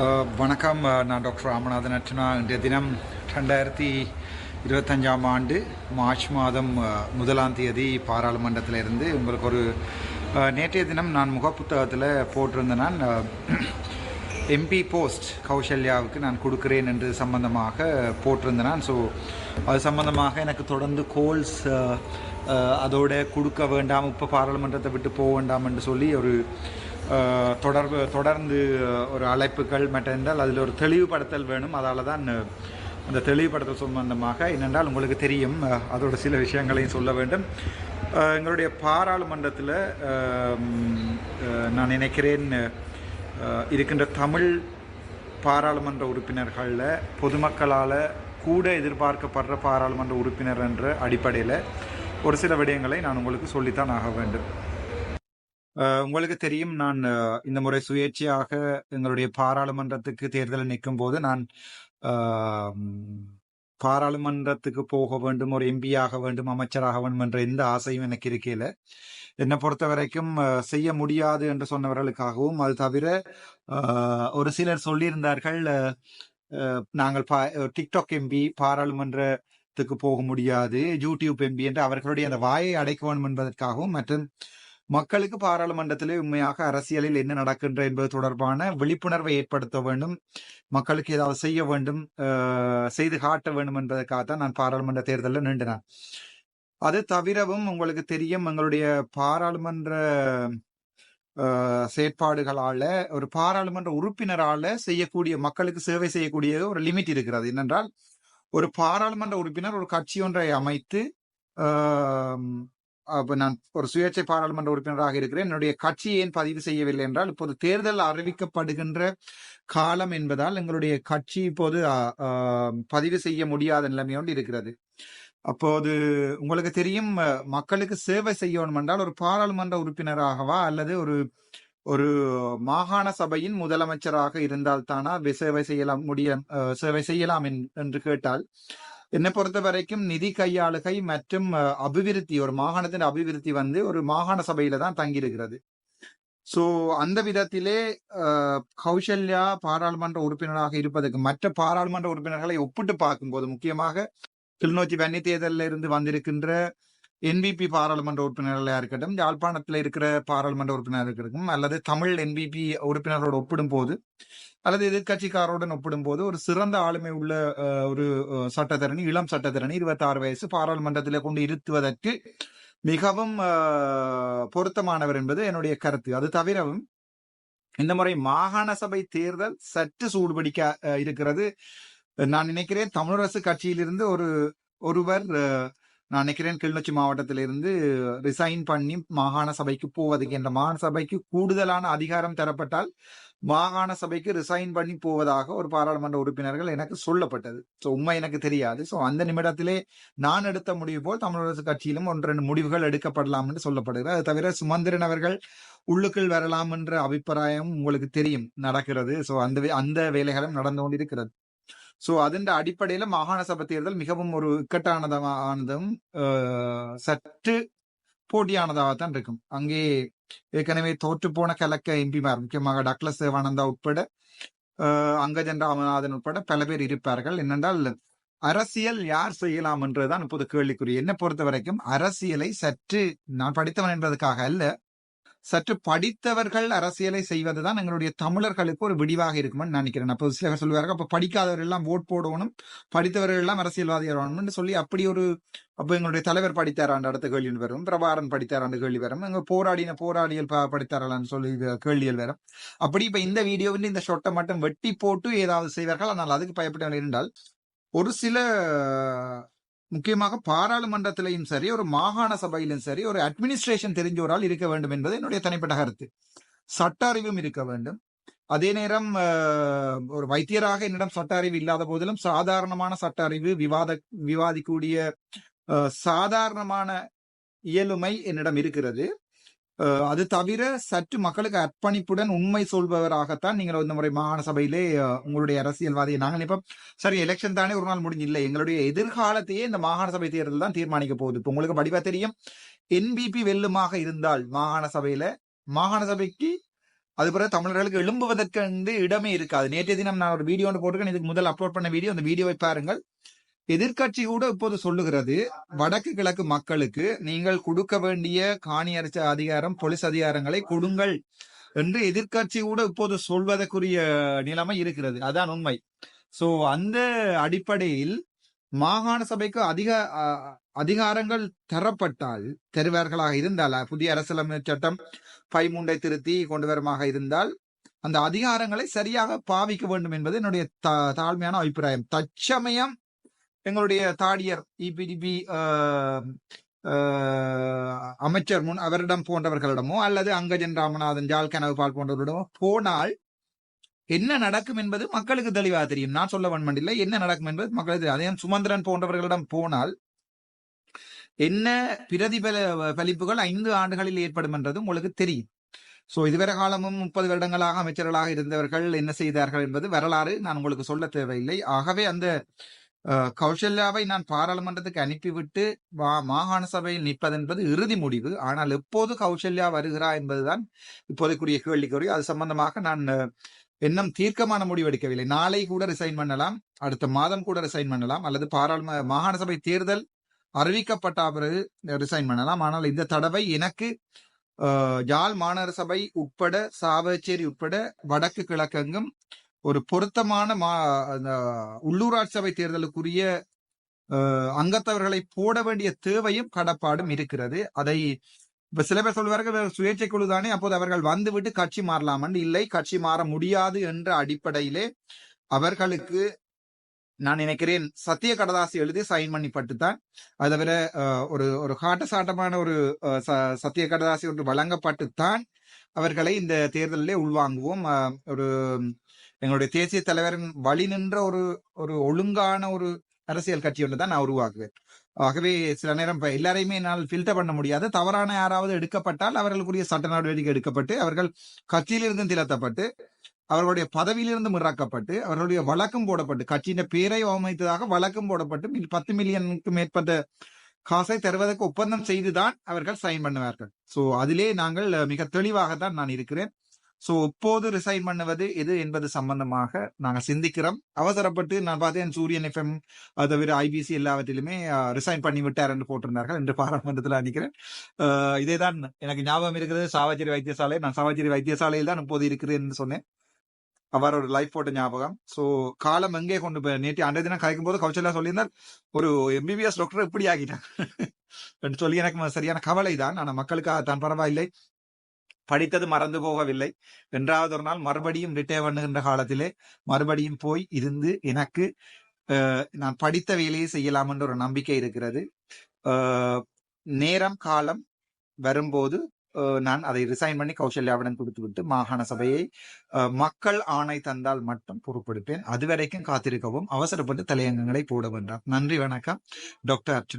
வணக்கம். நான் டாக்டர் ராமநாதன் அர்ச்சனா. இன்றைய தினம் ரெண்டாயிரத்தி இருபத்தஞ்சாம் ஆண்டு மார்ச் மாதம் முதலாம் தேதி பாராளுமன்றத்தில் இருந்து உங்களுக்கு ஒரு நேற்றைய தினம் நான் முகப்புத்தகத்தில் போட்டிருந்தேன் நான் எம்பி போஸ்ட் கௌசல்யாவுக்கு நான் கொடுக்குறேன் என்று சம்பந்தமாக போட்டிருந்தேன் ஸோ அது சம்பந்தமாக எனக்கு தொடர்ந்து கோல்ஸ் அதோட கொடுக்க வேண்டாம் இப்போ பாராளுமன்றத்தை விட்டு போக வேண்டாம் என்று சொல்லி ஒரு தொடர்பு தொடர்ந்து ஒரு அழைப்புகள் மற்றென்றால் அதில் ஒரு தெளிவுபடுத்தல் வேணும். அதால் தான் அந்த தெளிவுபடுத்தல் சம்பந்தமாக என்னென்றால் உங்களுக்கு தெரியும். அதோட சில விஷயங்களையும் சொல்ல வேண்டும். எங்களுடைய பாராளுமன்றத்தில் நான் நினைக்கிறேன் இருக்கின்ற தமிழ் பாராளுமன்ற உறுப்பினர்களில் பொதுமக்களால் கூட எதிர்பார்க்கப்படுற பாராளுமன்ற உறுப்பினர் என்ற அடிப்படையில் ஒரு சில விடயங்களை நான் உங்களுக்கு சொல்லித்தான் ஆக வேண்டும். உங்களுக்கு தெரியும் நான் இந்த முறை சுயேட்சையாக எங்களுடைய பாராளுமன்றத்துக்கு தேர்தலில் நிற்கும் போது நான் பாராளுமன்றத்துக்கு போக வேண்டும் ஒரு எம்பி ஆக வேண்டும் அமைச்சராக வேண்டும் என்ற எந்த ஆசையும் எனக்கு இருக்கையில என்னை பொறுத்த வரைக்கும் செய்ய முடியாது என்று சொன்னவர்களுக்காகவும் அது தவிர ஒரு சிலர் சொல்லியிருந்தார்கள் நாங்கள் பா டிக்டாக் எம்பி பாராளுமன்றத்துக்கு போக முடியாது யூடியூப் எம்பி என்று அவர்களுடைய அந்த வாயை அடைக்க வேண்டும் என்பதற்காகவும் மற்றும் மக்களுக்கு பாராளுமன்றத்திலே உண்மையாக அரசியலில் என்ன நடக்கின்ற என்பது தொடர்பான விழிப்புணர்வை ஏற்படுத்த வேண்டும். மக்களுக்கு ஏதாவது செய்ய வேண்டும் செய்து காட்ட வேண்டும் என்பதற்காகத்தான் நான் பாராளுமன்ற தேர்தலில் நின்றினேன் அது தவிரவும் உங்களுக்கு தெரியும் எங்களுடைய பாராளுமன்ற செயற்பாடுகளால ஒரு பாராளுமன்ற உறுப்பினரால செய்யக்கூடிய மக்களுக்கு சேவை செய்யக்கூடிய ஒரு லிமிட் இருக்கிறது. என்னென்றால் ஒரு பாராளுமன்ற உறுப்பினர் ஒரு கட்சி ஒன்றை அமைத்து ஆம், நான் ஒரு சுயேட்சை பாராளுமன்ற உறுப்பினராக இருக்கிறேன். என்னுடைய கட்சி ஏன் பதிவு செய்யவில்லை என்றால் இப்போது தேர்தல் அறிவிக்கப்படுகின்ற காலம் என்பதால் எங்களுடைய கட்சி இப்போது பதிவு செய்ய முடியாத நிலைமையோடு இருக்கிறது. அப்போது உங்களுக்கு தெரியும் மக்களுக்கு சேவை செய்யணும் என்றால் ஒரு பாராளுமன்ற உறுப்பினராகவா அல்லது ஒரு ஒரு மாகாண சபையின் முதலமைச்சராக இருந்தால் தானா சேவை செய்யலாம் முடிய சேவை செய்யலாம் என்- என்று கேட்டால் என்னை பொறுத்த வரைக்கும் நிதி கையாளுகை மற்றும் அபிவிருத்தி ஒரு மாகாணத்தின் அபிவிருத்தி வந்து ஒரு மாகாண சபையில தான் தங்கியிருக்கிறது. சோ அந்த விதத்திலே கௌசல்யா பாராளுமன்ற உறுப்பினராக இருப்பதற்கு மற்ற பாராளுமன்ற உறுப்பினர்களை ஒப்பிட்டு பார்க்கும்போது முக்கியமாக கிளிநொச்சி வன்னி தேர்தலில் இருந்து வந்திருக்கின்ற என்பிபி பாராளுமன்ற உறுப்பினர்களாக இருக்கட்டும் யாழ்ப்பாணத்தில் இருக்கிற பாராளுமன்ற உறுப்பினராக இருக்கட்டும் அல்லது தமிழ் என்பிபி உறுப்பினர்களோடு ஒப்பிடும்போது அல்லது எதிர்க்கட்சிக்காரருடன் ஒப்பிடும்போது ஒரு சிறந்த ஆளுமை உள்ள ஒரு சட்டத்திறனி இளம் சட்டத்திறனி இருபத்தி ஆறு வயசு பாராளுமன்றத்தில் கொண்டு இருத்துவதற்கு மிகவும் பொருத்தமானவர் என்பது என்னுடைய கருத்து. அது தவிரவும் இந்த முறை மாகாண சபை தேர்தல் சற்று சூடுபிடிக்க இருக்கிறது. நான் நினைக்கிறேன் தமிழரசு கட்சியிலிருந்து ஒரு ஒருவர் நான் நினைக்கிறேன் கிளிநொச்சி மாவட்டத்திலிருந்து ரிசைன் பண்ணி மாகாண சபைக்கு போவதற்கு என்ற மாகாண சபைக்கு கூடுதலான அதிகாரம் தரப்பட்டால் மாகாண சபைக்கு ரிசைன் பண்ணி போவதாக ஒரு பாராளுமன்ற உறுப்பினர்கள் எனக்கு சொல்லப்பட்டது. ஸோ உண்மை எனக்கு தெரியாது. ஸோ அந்த நிமிடத்திலே நான் எடுத்த முடிவு போல் தமிழரசு கட்சியிலும் ஒன்று ரெண்டு முடிவுகள் எடுக்கப்படலாம் என்று சொல்லப்படுகிறது. அது தவிர சுமந்திரன் அவர்கள் உள்ளுக்குள் வரலாம் என்ற அபிப்பிராயம் உங்களுக்கு தெரியும் நடக்கிறது. ஸோ அந்த வே- அந்த வேலைகளும் நடந்து கொண்டிருக்கிறது. சோ அதன் அடிப்படையில மாகாண சபை தேர்தல் மிகவும் ஒரு இக்கட்டானதானதும் சற்று போட்டியானதாகத்தான் இருக்கும். அங்கே ஏற்கனவே தோற்று போன கலக்க எம்பிமார் முக்கியமாக டக்ளஸ் தேவானந்தா உட்பட அங்கஜன் ராமநாதன் உட்பட பல பேர் இருப்பார்கள். என்னென்றால் அரசியல் யார் செய்யலாம் என்றுதான் இப்போது கேள்விக்குறி. என்னை பொறுத்த வரைக்கும் அரசியலை சற்று நான் படித்தவன் என்பதற்காக அல்ல சற்று படித்தவர்கள் அரசியலை செய்வதுதான் எங்களுடைய தமிழர்களுக்கு ஒரு விடிவாக இருக்கும்னு நினைக்கிறேன். அப்போ சிலர் சொல்லுவார்கள் அப்போ படிக்காதவர்கள் எல்லாம் ஓட் போடணும் படித்தவர்கள் எல்லாம் அரசியல்வாதி வரணும்னு சொல்லி அப்படி ஒரு அப்போ எங்களுடைய தலைவர் படித்தாராண்டு அடுத்த கேள்வி வரும் பிரபாரன் படித்தாராண்டு கேள்வி வரும் எங்க போராடின போராடியல் ப- படித்தாரலான்னு சொல்லி கேள்வியல் கேள்விகள் வரும் அப்படி இப்ப இந்த வீடியோவில் இந்த ஷொட்டை மட்டும் வெட்டி போட்டு ஏதாவது செய்வார்கள் ஆனால் அதுக்கு பயப்பட இருந்தால் ஒரு சில முக்கியமாக பாராளுமன்றத்திலையும் சரி ஒரு மாகாண சபையிலும் சரி ஒரு அட்மினிஸ்ட்ரேஷன் தெரிஞ்ச ஒரு ஆள் இருக்க வேண்டும் என்பது என்னுடைய தனிப்பட்ட கருத்து. சட்ட அறிவும் இருக்க வேண்டும். அதே நேரம் ஒரு வைத்தியராக என்னிடம் சட்ட அறிவு இல்லாத போதிலும் சாதாரணமான சட்ட அறிவு விவாத விவாதிக்கூடிய சாதாரணமான இயலுமை என்னிடம் இருக்கிறது. அது தவிர சற்று மக்களுக்கு அர்ப்பணிப்புடன் உண்மை சொல்பவராகத்தான் நீங்கள் இந்த முறை மாகாண சபையிலே உங்களுடைய அரசியல்வாதியை நாங்கள் நினைப்போம் சரி எலெக்ஷன் தானே ஒரு நாள் முடிஞ்சு இல்லை எங்களுடைய எதிர்காலத்தையே இந்த மாகாண சபை தேர்தல் தான் தீர்மானிக்க போகுது. இப்போ உங்களுக்கு வடிவா தெரியும்? என்பிபி வெல்லுமாக இருந்தால் மாகாண சபையில மாகாண சபைக்கு அது பிறகு தமிழர்களுக்கு எழும்புவதற்கு வந்து இடமே இருக்காது. நேற்றைய தினம் நான் ஒரு வீடியோ ஒன்று போட்டிருக்கேன். இதுக்கு முதல் அப்லோட் பண்ண வீடியோ. அந்த வீடியோவை பாருங்கள். எதிர்க்கட்சி கூட இப்போது சொல்லுகிறது வடக்கு கிழக்கு மக்களுக்கு நீங்கள் கொடுக்க வேண்டிய காணி அரசு அதிகாரம் போலீஸ் அதிகாரங்களை கொடுங்கள் என்று எதிர்க்கட்சி கூட இப்போது சொல்வதற்குரிய நிலைமை இருக்கிறது. அதான் உண்மை. சோ அந்த அடிப்படையில் மாகாண சபைக்கு அதிக அதிகாரங்கள் தரப்பட்டால் தருவார்களாக இருந்தால் புதிய அரசியலமைப்பு சட்டம் பைமுண்டை திருத்தி கொண்டு வருமாக இருந்தால் அந்த அதிகாரங்களை சரியாக பாவிக்க வேண்டும் என்பது என்னுடைய தா- தாழ்மையான அபிப்பிராயம். தற்சமயம் எங்களுடைய தாடியர் இபிடிபி அமைச்சர் முன் அவரிடம் போன்றவர்களிடமோ அல்லது அங்கஜன் ராமநாதன் ஜால் கனவுபால் போன்றவரிடமோ போனால் என்ன நடக்கும் என்பது மக்களுக்கு தெளிவாக தெரியும். நான் சொல்ல வேண்டில்லை என்ன நடக்கும் என்பது மக்களுக்கு தெரியும். அதே சுமந்திரன் போன்றவர்களிடம் போனால் என்ன பிரதிபல பலிப்புகள் ஐந்து ஆண்டுகளில் ஏற்படும் என்றது உங்களுக்கு தெரியும். சோ இதுவரை காலமும் முப்பது வருடங்களாக அமைச்சர்களாக இருந்தவர்கள் என்ன செய்தார்கள் என்பது வரலாறு நான் உங்களுக்கு சொல்ல தேவையில்லை. ஆகவே அந்த கௌசல்யாவை நான் பாராளுமன்றத்துக்கு அனுப்பிவிட்டு மா- மாகாண சபையில் நிற்பது என்பது இறுதி முடிவு. ஆனால் எப்போது கௌசல்யா வருகிறா என்பதுதான் இப்போதைக்குரிய கேள்விக்குரிய அது சம்பந்தமாக நான் இன்னும் தீர்க்கமான முடிவு எடுக்கவில்லை. நாளை கூட ரிசைன் பண்ணலாம். அடுத்த மாதம் கூட ரிசைன் பண்ணலாம். அல்லது பாராளும மாகாண சபை தேர்தல் அறிவிக்கப்பட்ட பிறகு ரிசைன் பண்ணலாம். ஆனால் இந்த தடவை எனக்கு யாழ் மாநகர சபை உட்பட சாவச்சேரி உட்பட வடக்கு கிழக்கெங்கும் ஒரு பொருத்தமான மா அந்த உள்ளூராட்சி சபை தேர்தலுக்குரிய அங்கத்தவர்களை போட வேண்டிய தேவையும் கடப்பாடும் இருக்கிறது. அதை இப்ப சில பேர் சொல்வார்கள் சுயேட்சை குழு தானே அப்போது அவர்கள் வந்துவிட்டு கட்சி மாறலாமன்னு இல்லை கட்சி மாற முடியாது என்ற அடிப்படையிலே அவர்களுக்கு நான் நினைக்கிறேன் சத்திய கடதாசி எழுதி சைன் பண்ணிப்பட்டுத்தான் அது தவிர ஒரு ஒரு காட்ட சாட்டமான ஒரு ச- சத்திய கடதாசி ஒன்று வழங்கப்பட்டுத்தான். அவர்களை இந்த தேர்தலிலே உள்வாங்குவோம். ஒரு எங்களுடைய தேசிய தலைவரின் வழி நின்ற ஒரு ஒரு ஒழுங்கான ஒரு அரசியல் கட்சி ஒன்று தான் நான் உருவாக்குவேன். ஆகவே சில நேரம் எல்லாரையுமே என்னால் ஃபில்டர் பண்ண முடியாது. தவறான யாராவது எடுக்கப்பட்டால் அவர்களுக்குரிய சட்ட நடவடிக்கை எடுக்கப்பட்டு அவர்கள் கட்சியிலிருந்து திலத்தப்பட்டு அவர்களுடைய பதவியிலிருந்து மிராக்கப்பட்டு அவர்களுடைய வழக்கம் போடப்பட்டு கட்சியின் பேரை அவமதித்ததாக வழக்கம் போடப்பட்டு பத்து மில்லியனுக்கு மேற்பட்ட காசை தருவதற்கு ஒப்பந்தம் செய்துதான் அவர்கள் சைன் பண்ணுவார்கள். சோ அதிலே நாங்கள் மிக மிக தெளிவாகத்தான் நான் இருக்கிறேன். சோ இப்போது ரிசைன் பண்ணுவது எது என்பது சம்பந்தமாக நாங்க சிந்திக்கிறோம். அவசரப்பட்டு நான் பார்த்தேன் சூரியன் எஃப்எம் அது தவிர ஐபிசி எல்லாவற்றிலுமே ரிசைன் பண்ணி விட்டார் என்று போட்டிருந்தார்கள். என்று பாராளுமன்றத்தில் நினைக்கிறேன் அஹ், இதேதான் எனக்கு ஞாபகம் இருக்கிறது. சாவச்சேரி வைத்தியசாலை நான் சாவச்சேரி வைத்தியசாலையில் தான் இப்போது இருக்கிறேன் என்று சொன்னேன். அவர் ஒரு லைஃப் போட்ட ஞாபகம். சோ காலம் எங்கே கொண்டு போய் நேற்று அன்றைய தினம் கலைக்கும் போது கௌசல்யா சொல்லியிருந்தார் ஒரு எம்பிபிஎஸ் டாக்டர் இப்படி ஆகிட்டார் என்று சொல்லி எனக்கு சரியான கவலை தான் ஆனா மக்களுக்காக தான் பரவாயில்லை. படித்தது மறந்து போகவில்லை. என்றாவது ஒரு நாள் மறுபடியும் ரிட்டையர் பண்ணுகின்ற காலத்திலே மறுபடியும் போய் இருந்து எனக்கு நான் படித்த வேலையை செய்யலாம் என்ற ஒரு நம்பிக்கை இருக்கிறது. நேரம் காலம் வரும்போது நான் அதை ரிசைன் பண்ணி கௌசல்யாவிடம் கொடுத்து விட்டு மாகாண சபையை மக்கள் ஆணை தந்தால் மட்டும் பொறுப்பெடுப்பேன் அதுவரைக்கும் காத்திருக்கவும் அவசரப்பட்டு தலையங்கங்களை போட வேண்டாம். நன்றி வணக்கம். டாக்டர் அர்ச்சனா